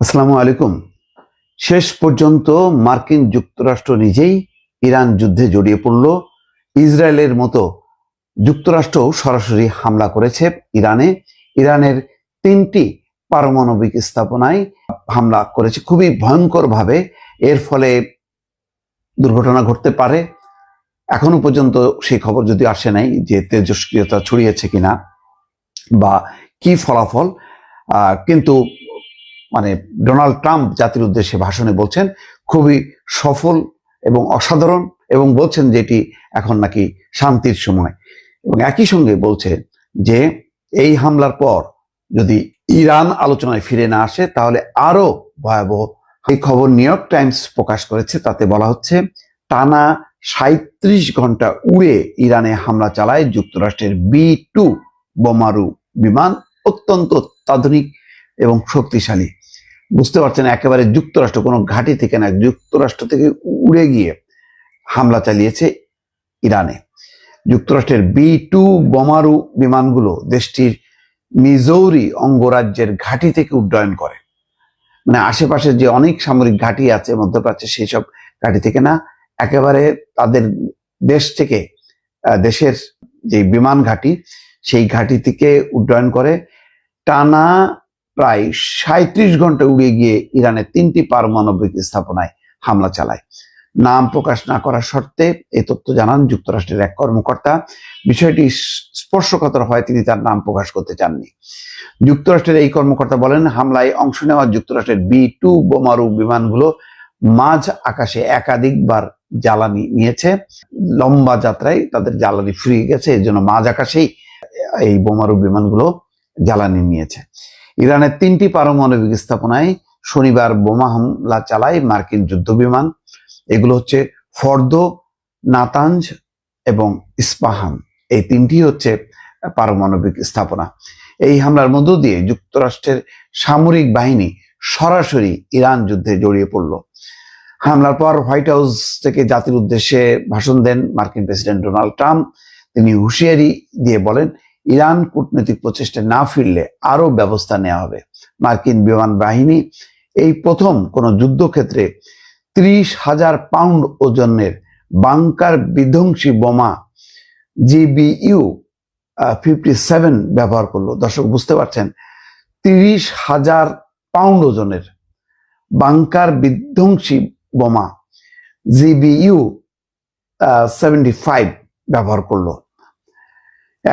আসসালামু আলাইকুম। শেষ পর্যন্ত মার্কিন যুক্তরাষ্ট্র নিজেই ইরান যুদ্ধে জড়িয়ে পড়ল। ইসরায়েলের মতো যুক্তরাষ্ট্র সরাসরি হামলা করেছে ইরানে। ইরানের তিনটি পারমাণবিক স্থাপনায় হামলা করেছে খুবই ভয়ঙ্করভাবে। এর ফলে দুর্ঘটনা ঘটতে পারে। এখনও পর্যন্ত সেই খবর যদি আসে নাই যে তেজস্ক্রিয়তা ছড়িয়েছে কিনা বা কি ফলাফল কিন্তু মানে ডোনাল্ড ট্রাম্প জাতির উদ্দেশ্যে ভাষণে বলছেন, খুবই সফল এবং অসাধারণ এবং বলছেন যে এটি এখন নাকি শান্তির সময়। এবং একই সঙ্গে বলছে যে, এই হামলার পর যদি ইরান আলোচনায় ফিরে না আসে, তাহলে আরও ভয়াবহ এই খবর নিউ ইয়র্ক টাইমস প্রকাশ করেছে। তাতে বলা হচ্ছে, টানা সাঁত্রিশ ঘণ্টা উড়ে ইরানে হামলা চালায় যুক্তরাষ্ট্রের বি টু বোমারু বিমান, অত্যন্ত অত্যাধুনিক এবং শক্তিশালী। বুঝতে পারছেন, একেবারে যুক্তরাষ্ট্র, কোনো ঘাঁটি থেকে না, যুক্তরাষ্ট্র থেকে উড়ে গিয়ে হামলা চালিয়েছে ইরানে। যুক্তরাষ্ট্রের বি টু বোমারু বিমানগুলো দেশটির মিজৌরি অঙ্গরাজ্যের ঘাঁটি থেকে উড্ডয়ন করে। মানে আশেপাশে যে অনেক সামরিক ঘাঁটি আছে, মধ্যপ্রাচ্যে সেই সব ঘাঁটি থেকে না, একেবারে তাদের দেশ থেকে দেশের যে বিমান ঘাঁটি, সেই ঘাঁটি থেকে উড্ডয়ন করে। টানা প্রায় সাঁত্রিশ ঘণ্টা উড়িয়ে গিয়ে ইরানের তিনটি পারমাণবিক স্থাপনায় হামলা চালায়। নাম প্রকাশ না করার শর্তে এই তথ্য জানান যুক্তরাষ্ট্রের এক কর্মকর্তা। বিষয়টি স্পর্শকাতর হয় তিনি তার নাম প্রকাশ করতে চাননি। যুক্তরাষ্ট্রের এই কর্মকর্তা বলেন, হামলায় অংশ নেওয়া যুক্তরাষ্ট্রের বি টু বোমারু বিমানগুলো মাঝ আকাশে একাধিকবার জ্বালানি নিয়েছে। লম্বা যাত্রায় তাদের জ্বালানি ফুরিয়ে গেছে, এর জন্য মাঝ আকাশেই এই বোমারু বিমানগুলো জ্বালানি নিয়েছে। ইরানের তিনটি পারমাণবিক স্থাপনায় শনিবার বোমা হামলা চালায় মার্কিন যুদ্ধ বিমান এগুলো হচ্ছে ফর্দ, নাতাঞ্জ এবং ইস্পাহান। এই তিনটি হচ্ছে পারমাণবিক স্থাপনা। এই হামলার মধ্য দিয়ে যুক্তরাষ্ট্রের সামরিক বাহিনী সরাসরি ইরান যুদ্ধে জড়িয়ে পড়ল। হামলার পর হোয়াইট হাউস থেকে জাতির উদ্দেশ্যে ভাষণ দেন মার্কিন প্রেসিডেন্ট ডোনাল্ড ট্রাম্প। তিনি হুঁশিয়ারি দিয়ে বলেন ইরান কূটনৈতিক প্রচেষ্টায় না ফিরলে আরও ব্যবস্থা নেওয়া হবে। মার্কিন বিমান বাহিনী এই প্রথম কোনো যুদ্ধক্ষেত্রে ত্রিশ হাজার পাউন্ড ওজনের বাংকার বিধ্বংসী বোমা জিবিইউ ফিফটি সেভেন ব্যবহার করল। দর্শক, বুঝতে পারছেন? তিরিশ হাজার পাউন্ড ওজনের বাংকার বিধ্বংসী বোমা জিবিইউ সেভেন্টি ফাইভ ব্যবহার করল।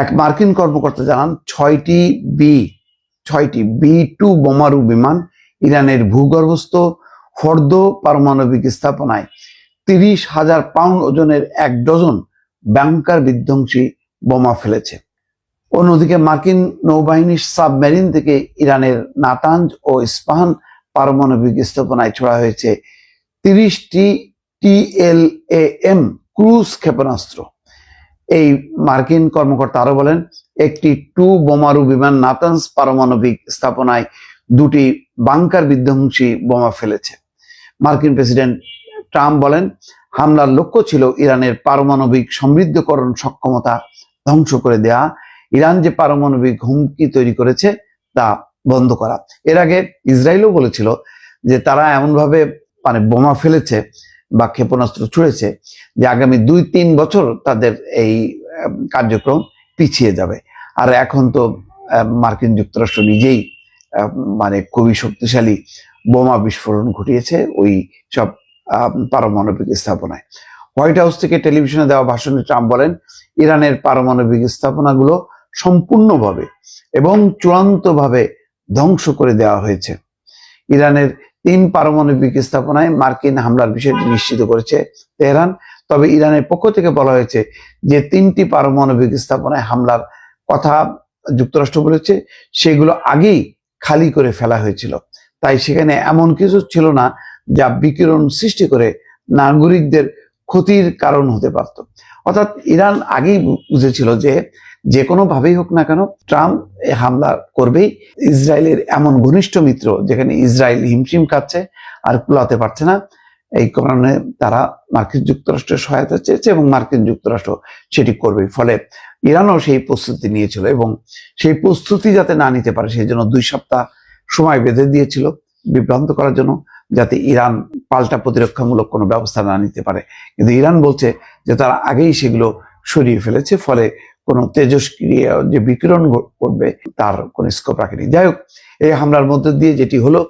এক মার্কিন কর্মকর্তা জানান, ছয়টি বি ছয়টি বি টু বোমারু বিমান ইরানের ভূগর্ভস্থ ফর্দ পারমাণবিক স্থাপনায় তিরিশ হাজার পাউন্ড ওজনের এক ডজন ব্যাংকার বিধ্বংসী বোমা ফেলেছে। অন্যদিকে মার্কিন নৌবাহিনীর সাবমেরিন থেকে ইরানের নাতাঞ্জ ও ইস্পাহান পারমাণবিক স্থাপনায় ছোড়া হয়েছে তিরিশটি টিএলএএম ক্রুজ ক্ষেপণাস্ত্র। এই মার্কিন কর্মকর্তা আরও বলেন, একটি টু বোমারু বিমান নাতান্স পারমাণবিক স্থাপনায় দুটি বাংকার বিধ্বংসী বোমা ফেলেছে। মার্কিন প্রেসিডেন্ট ট্রাম্প বলেন, হামলার লক্ষ্য ছিল ইরানের পারমাণবিক সমৃদ্ধকরণ সক্ষমতা ধ্বংস করে দেয়া। ইরান যে পারমাণবিক হুমকি তৈরি করেছে তা বন্ধ করা। এর আগে ইসরায়েলও বলেছিল যে তারা এমনভাবে মানে বোমা ফেলেছে বা ক্ষেপণাস্ত্র ছুড়েছে, যে আগামী দুই, তিন বছর তাদের এই কার্যক্রম পিছিয়ে যাবে। আর এখন তো মার্কিন যুক্তরাষ্ট্র নিজেই মানে খুবই শক্তিশালী বোমা বিস্ফোরণ ঘটিয়েছে ওই সব পারমাণবিক স্থাপনায়। হোয়াইট হাউস থেকে টেলিভিশনে দেওয়া ভাষণে ট্রাম্প বলেন, ইরানের পারমাণবিক স্থাপনাগুলো সম্পূর্ণভাবে এবং চূড়ান্তভাবে ধ্বংস করে দেওয়া হয়েছে। ইরানের তিন পারমাণবিক স্থাপনায় মার্কিন হামলার বিষয়টি নিশ্চিত করেছে তেহরান। তবে ইরানের পক্ষ থেকে বলা হয়েছে যে তিনটি পারমাণবিক স্থাপনায় হামলার কথা যুক্তরাষ্ট্র বলেছে, সেগুলো আগেই খালি করে ফেলা হয়েছিল। তাই সেখানে এমন কিছু ছিল না যা বিকিরণ সৃষ্টি করে নাগরিকদের ক্ষতির কারণ হতে পারত। অর্থাৎ ইরান আগেই বুঝেছিল যে যে কোনো ভাবেই হোক না কেন, ট্রাম্প হামলা করবেই। ইসরায়েলের এমন ঘনিষ্ঠ মিত্র যেখানে ইসরায়েল হিমশিম খাচ্ছে আর কুলাতে পারছে না, এই কারণে তারা মার্কিন যুক্তরাষ্ট্রের সহায়তা চেয়েছে এবং মার্কিন যুক্তরাষ্ট্র সেটি করবে ফলে ইরানও সেই প্রস্তুতি নিয়েছিল এবং সেই প্রস্তুতি যাতে না নিতে পারে, সেই জন্য দুই সপ্তাহ সময় বেঁধে দিয়েছিল বিভ্রান্ত করার জন্য, যাতে ইরান পাল্টা প্রতিরক্ষামূলক কোনো ব্যবস্থা না নিতে পারে। কিন্তু ইরান বলছে যে তারা আগেই সেগুলো সরিয়ে ফেলেছে, ফলে কোনো তেজস্ক্রিয়া যে বিকিরণ করবে, তার কোনো স্কোপ রাখেনি। যাই হোক, এই হামলার মধ্যে দিয়ে যেটি হলো,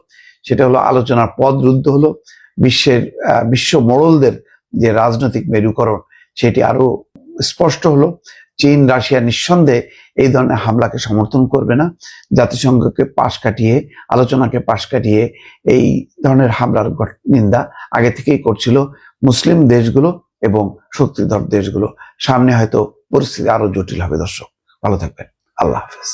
সেটা হলো আলোচনার পদ রুদ্ধ হলো। বিশ্বের বিশ্ব মোড়লদের যে রাজনৈতিক মেরুকরণ, সেটি আরও স্পষ্ট হলো। চীন, রাশিয়া নিঃসন্দেহে এই ধরনের হামলাকে সমর্থন করবে না। জাতিসংঘকে পাশ কাটিয়ে, আলোচনাকে পাশ কাটিয়ে এই ধরনের হামলার নিন্দা আগে থেকেই করছিল মুসলিম দেশগুলো এবং শক্তিধর দেশগুলো। সামনে হয়তো পরিস্থিতি আরও জটিল হবে দর্শক। ভালো থাকবেন। আল্লাহ হাফেজ।